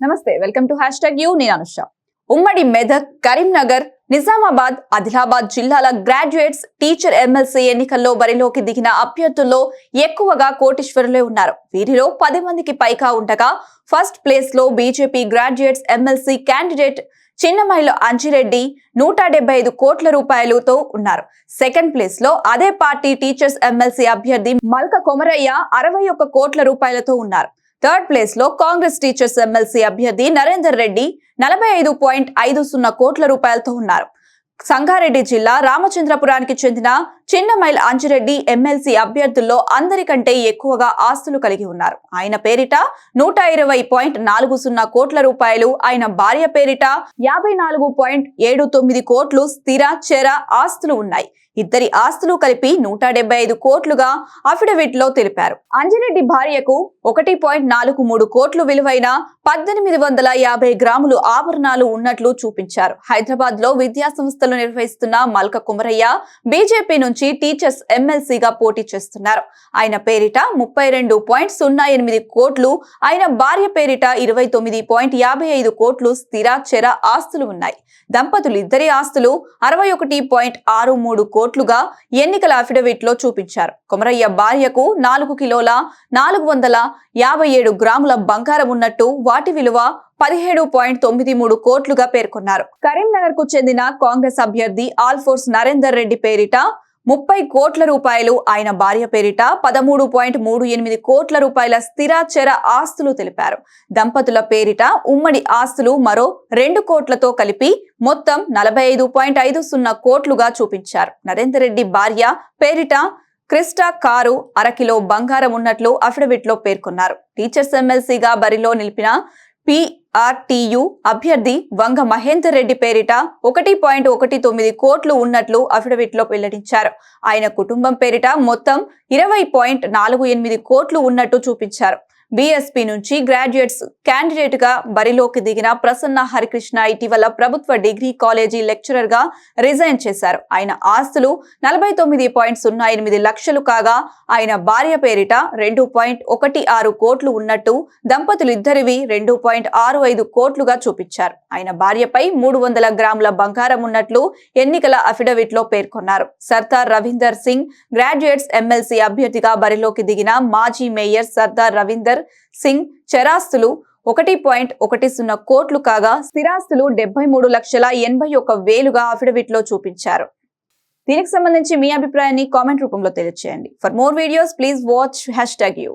నమస్తే welcome to hash tag U నేను అనుష. ఉమ్మడి మెదక్ కరీంనగర్ నిజామాబాద్ ఆదిలాబాద్ జిల్లాల గ్రాడ్యుయేట్స్ టీచర్ ఎమ్మెల్సీ ఎన్నికల్లో బరిలోకి దిగిన అభ్యర్థుల్లో ఎక్కువగా కోటీశ్వరులే ఉన్నారు. వీరిలో పది మందికి పైగా ఉండగా ఫస్ట్ ప్లేస్లో BJP graduates MLC candidate చిన్నమైలో Anji Reddy నూట డెబ్బై ఐదు కోట్ల రూపాయలతో ఉన్నారు. సెకండ్ ప్లేస్లో అదే పార్టీ టీచర్స్ ఎమ్మెల్సీ అభ్యర్థి మల్క కొమరయ్య అరవై ఒక్క కోట్ల రూపాయలతో ఉన్నారు. థర్డ్ ప్లేస్లో కాంగ్రెస్ టీచర్స్ ఎమ్మెల్సీ అభ్యర్థి నరేందర్ రెడ్డి నలభై ఐదు పాయింట్ ఐదు సున్నా కోట్ల రూపాయలతో ఉన్నారు. సంగారెడ్డి జిల్లా రామచంద్రపురానికి చెందిన చిన్నమైల్ అంజిరెడ్డి ఎమ్మెల్సీ అభ్యర్థుల్లో అందరికంటే ఎక్కువగా ఆస్తులు కలిగి ఉన్నారు. ఆయన పేరిట నూట ఇరవై పాయింట్ నాలుగు సున్నా కోట్ల రూపాయలు ఆయన భార్య పేరిట యాభై నాలుగు పాయింట్ ఏడు తొమ్మిది కోట్లు స్థిర చెర ఆస్తులు ఉన్నాయి. ఇద్దరి ఆస్తులు కలిపి నూట డెబ్బై ఐదు కోట్లుగా అఫిడవిట్లో తెలిపారు. అంజిరెడ్డి భార్యకు ఒకటి పాయింట్ నాలుగు మూడు కోట్లు విలువైన పద్దెనిమిది వందల యాభై గ్రాములు ఆభరణాలు ఉన్నట్లు చూపించారు. హైదరాబాద్లో విద్యా సంస్థలు నిర్వహిస్తున్న మల్క కుమరయ్య బీజేపీ నుంచి టీచర్స్ ఎమ్మెల్సీగా పోటీ చేస్తున్నారు. ఆయన పేరిట ముప్పై రెండు పాయింట్ సున్నా ఎనిమిది కోట్లు ఆయన భార్య పేరిట ఇరవై తొమ్మిది పాయింట్ యాభై ఐదు కోట్లు స్థిరాచర చెర ఆస్తులు ఉన్నాయి. దంపతులు ఇద్దరి ఆస్తులు అరవై ఒకటి పాయింట్ ఆరు మూడు కోట్లు ఓట్లుగా ఎన్నికల అఫిడవిట్లో చూపించారు. కొమరయ్య భార్యకు నాలుగు కిలోల నాలుగు వందల యాభై ఏడు గ్రాముల బంగారం ఉన్నట్టు వాటి విలువ పదిహేడు పాయింట్ తొమ్మిది మూడు కోట్లుగా పేర్కొన్నారు. కరీంనగర్కు చెందిన కాంగ్రెస్ అభ్యర్థి ఆల్ఫోర్స్ నరేందర్ రెడ్డి పేరిట ముప్పై కోట్ల రూపాయలు ఆయన భార్య పేరిట పదమూడు పాయింట్ మూడు ఎనిమిది కోట్ల రూపాయల స్థిరాచర ఆస్తులు తెలిపారు. దంపతుల పేరిట ఉమ్మడి ఆస్తులు మరో రెండు కోట్లతో కలిపి మొత్తం నలభై ఐదు పాయింట్ ఐదు సున్నా కోట్లుగా చూపించారు. నరేందర్ రెడ్డి భార్య పేరిట క్రిస్టా కారు అరకిలో బంగారం ఉన్నట్లు అఫిడవిట్లో పేర్కొన్నారు. టీచర్స్ ఎమ్మెల్సీగా బరిలో నిలిపిన పిఆర్టీయు అభ్యర్థి వంగ మహేందర్ రెడ్డి పేరిట ఒకటి పాయింట్ ఒకటి తొమ్మిది కోట్లు ఉన్నట్లు అఫిడవిట్లో వెల్లడించారు. ఆయన కుటుంబం పేరిట మొత్తం ఇరవై పాయింట్ నాలుగు ఎనిమిది కోట్లు ఉన్నట్టు చూపించారు. బీఎస్పీ నుంచి గ్రాడ్యుయేట్స్ క్యాండిడేట్గా బరిలోకి దిగిన ప్రసన్న హరికృష్ణ ఇటీవల ప్రభుత్వ డిగ్రీ కాలేజీ లెక్చరర్గా రిజైన్ చేశారు. ఆయన ఆస్తులు నలభై తొమ్మిది పాయింట్ సున్నా ఎనిమిది లక్షలు కాగా ఆయన భార్య పేరిట రెండు పాయింట్ ఒకటి ఆరు కోట్లు ఉన్నట్టు దంపతులు ఇద్దరివి రెండు పాయింట్ ఆరు ఐదు కోట్లుగా చూపించారు. ఆయన భార్యపై మూడు వందల గ్రాముల బంగారం ఉన్నట్లు ఎన్నికల అఫిడవిట్లో పేర్కొన్నారు. సర్దార్ రవీందర్ సింగ్ గ్రాడ్యుయేట్స్ ఎమ్మెల్సీ అభ్యర్థిగా బరిలోకి దిగిన మాజీ మేయర్ సర్దార్ రవీందర్ సింగ్ చరాస్తులు ఒకటి పాయింట్ ఒకటి సున్నా కోట్లు కాగా స్థిరాస్తులు డెబ్బై మూడు లక్షల ఎనభై ఒక్క వేలుగా అఫిడవిట్లో చూపించారు. దీనికి సంబంధించి మీ అభిప్రాయాన్ని కామెంట్ రూపంలో తెలియజేయండి for more videos please watch hash tag U